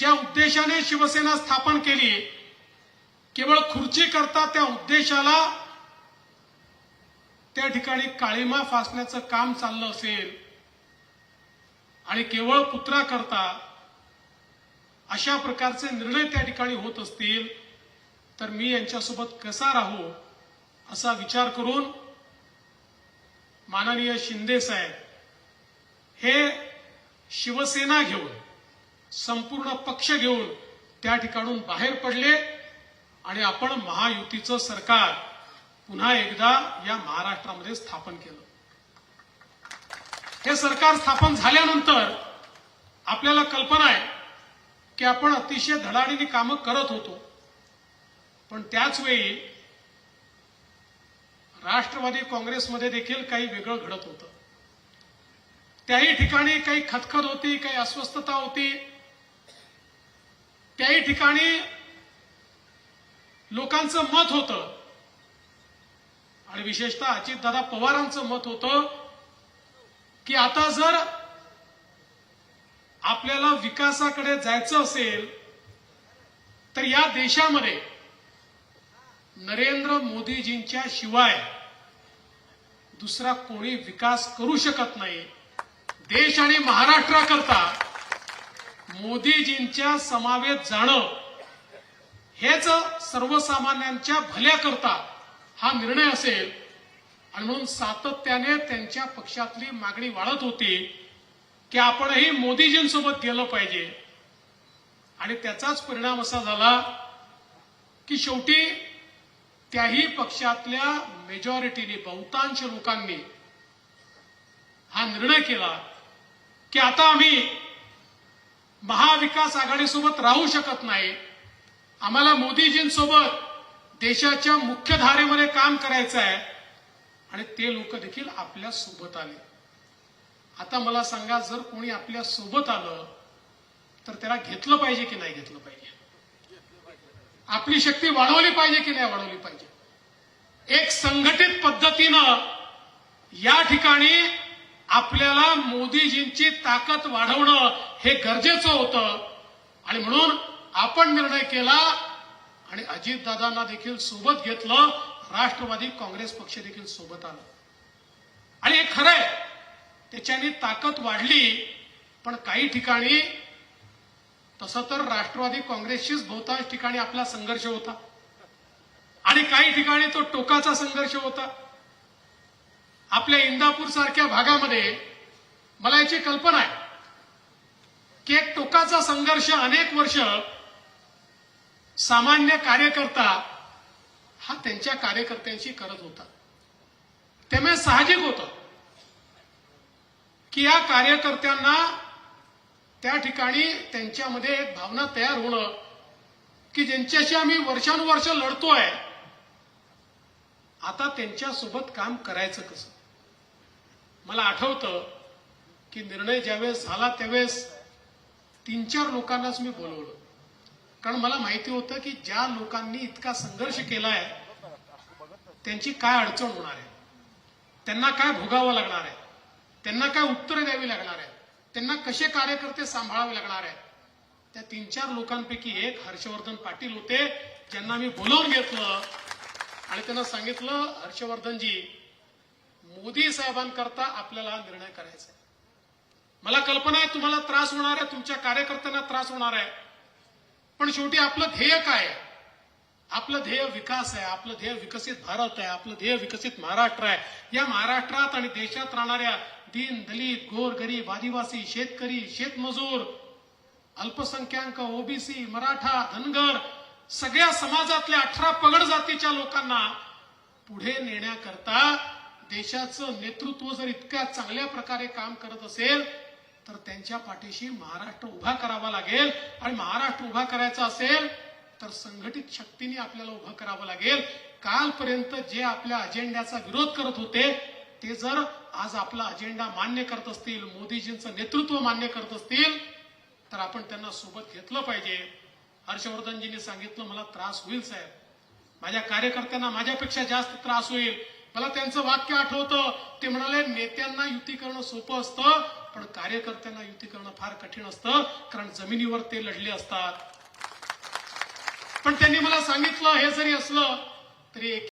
ज्या उद्देशाने शिवसेना स्थापन केली केवळ खुर्ची करता त्या उद्देशाला त्या ठिकाणी काळीमा फासण्याचं काम चाललं असेल आणि केवळ पुत्रा करता अशा प्रकारचे निर्णय त्या ठिकाणी होत असतील तर मी यांच्यासोबत कसा राहू असा विचार करून माननीय शिंदे साहेब हे शिवसेना घेऊन संपूर्ण पक्ष घेऊन त्या ठिकाणून बाहेर पडले आणि आपण महायुतीचं सरकार पुन्हा एकदा या महाराष्ट्रामध्ये स्थापन केलं. हे सरकार स्थापन झाल्यानंतर आपल्याला कल्पना आहे की आपण अतिशय धडाडीने कामं करत होतो. पण त्याच वेळी राष्ट्रवादी काँग्रेसमध्ये देखील काही वेगळं घडत होतं. त्याही ठिकाणी काही खतखत होती काही अस्वस्थता होती. त्याही ठिकाणी लोकांचं मत होतं. आणि विशेषतः अजितदादा पवारांचं मत होतं की आता जर आपल्याला विकासाकडे जायचं असेल तर या देशामध्ये नरेंद्र मोदीजींच्या शिवाय दुसरा कोणी विकास करू शकत नाही. देश आणि महाराष्ट्राकरता मोदीजींच्या समावेत जाणं हेच सर्वसामान्यांच्या भल्याकरता हा निर्णय असेल. आणि म्हणून सातत्याने त्यांच्या पक्षातली मागणी वाढत होती की आपणही मोदीजींसोबत गेलं पाहिजे. आणि त्याचाच परिणाम असा झाला की शेवटी त्याही पक्षातल्या मेजॉरिटीने बहुतांश लोकांनी हा निर्णय केला की आता आम्ही महाविकास आघाडीसोबत राहू शकत नाही. आम्हाला मोदीजींसोबत देशाच्या मुख्य धारेमध्ये काम करायचं आहे. आणि ते लोक देखील आपल्यासोबत आले. आता मला सांगा जर कोणी आपल्यासोबत आलं तर त्याला घेतलं पाहिजे की नाही घेतलं पाहिजे? आपली शक्ती वाढवली पाहिजे की नाही वाढवली पाहिजे? एक संघटित पद्धतीनं या ठिकाणी आपल्याला मोदीजींची ताकद वाढवणं हे गरजेचं होतं. आणि म्हणून आपण निर्णय केला आणि अजितदादांना देखील सोबत घेतलं. राष्ट्रवादी काँग्रेस पक्ष देखील सोबत आलं. आणि हे खरंय त्याच्याने ताकद वाढली पण काही ठिकाणी तसं तर राष्ट्रवादी काँग्रेसशीच बहुतांश ठिकाणी आपला संघर्ष होता. आणि काही ठिकाणी तो टोकाचा संघर्ष होता. आपल्या इंदापूर सारख्या भागामध्ये मला याची कल्पना आहे की एक टोकाचा संघर्ष अनेक वर्ष सामान्य कार्यकर्ता हा त्यांच्या कार्यकर्त्यांशी करत होता. त्यामुळे साहजिक होतं की या कार्यकर्त्यांना त्या ठिकाणी त्यांच्यामध्ये एक भावना तयार होणं की ज्यांच्याशी आम्ही वर्षानुवर्ष लढतोय आता त्यांच्यासोबत काम करायचं कसं? मला आठवतं की निर्णय ज्यावेळेस झाला त्यावेळेस तीन चार लोकांनाच मी बोलवलं. कारण मला माहिती होतं की ज्या लोकांनी इतका संघर्ष केलाय त्यांची काय अडचण होणार आहे? त्यांना काय भोगावं लागणार आहे? त्यांना काय उत्तरं द्यावी लागणार आहे? त्यांना कसे कार्यकर्ते सांभाळावे लागणार आहेत त्या तीन चार लोकांपैकी एक हर्षवर्धन पाटील होते ज्यांना मी बोलवून घेतलं आणि त्यांना सांगितलं हर्षवर्धनजी मोदी साहेबांकरता आपल्याला हा निर्णय करायचा आहे. मला कल्पना आहे तुम्हाला त्रास होणार आहे तुमच्या कार्यकर्त्यांना त्रास होणार आहे. पण शेवटी आपलं ध्येय काय आहे? आपलं ध्येय विकास आहे आपलं ध्येय विकसित भारत आहे आपलं ध्येय विकसित महाराष्ट्र आहे. या महाराष्ट्रात आणि देशात राहणाऱ्या दीन दलित गोर गरीब आदिवासी शेतकरी शेतमजूर अल्पसंख्याक ओबीसी मराठा धनगर सगळ्या समाजातल्या अठरा पगड जातीच्या लोकांना पुढे नेण्याकरता देशाचं नेतृत्व जर इतक्या चांगल्या प्रकारे काम करत असेल तर त्यांच्या पाठीशी महाराष्ट्र उभा करावा लागेल. आणि महाराष्ट्र उभा करायचा असेल तर संघटित शक्तीने आपल्याला उभं करावं लागेल. कालपर्यंत जे आपल्या अजेंड्याचा विरोध करत होते ते जर आज आपला अजेंडा मान्य करत असतील मोदीजींचं नेतृत्व मान्य करत असतील तर आपण त्यांना सोबत घेतलं पाहिजे. हर्षवर्धनजींनी सांगितलं मला त्रास होईल साहेब. माझ्या कार्यकर्त्यांना माझ्यापेक्षा जास्त त्रास होईल. मला त्यांचं वाक्य आठवतं. ते म्हणाले नेत्यांना युती करणं सोपं असतं पण कार्यकर्त्यांना युती करणं फार कठीण असतं कारण जमिनीवर ते लढले असतात. पण त्यांनी मला सांगितलं हे जरी असलं तरी एक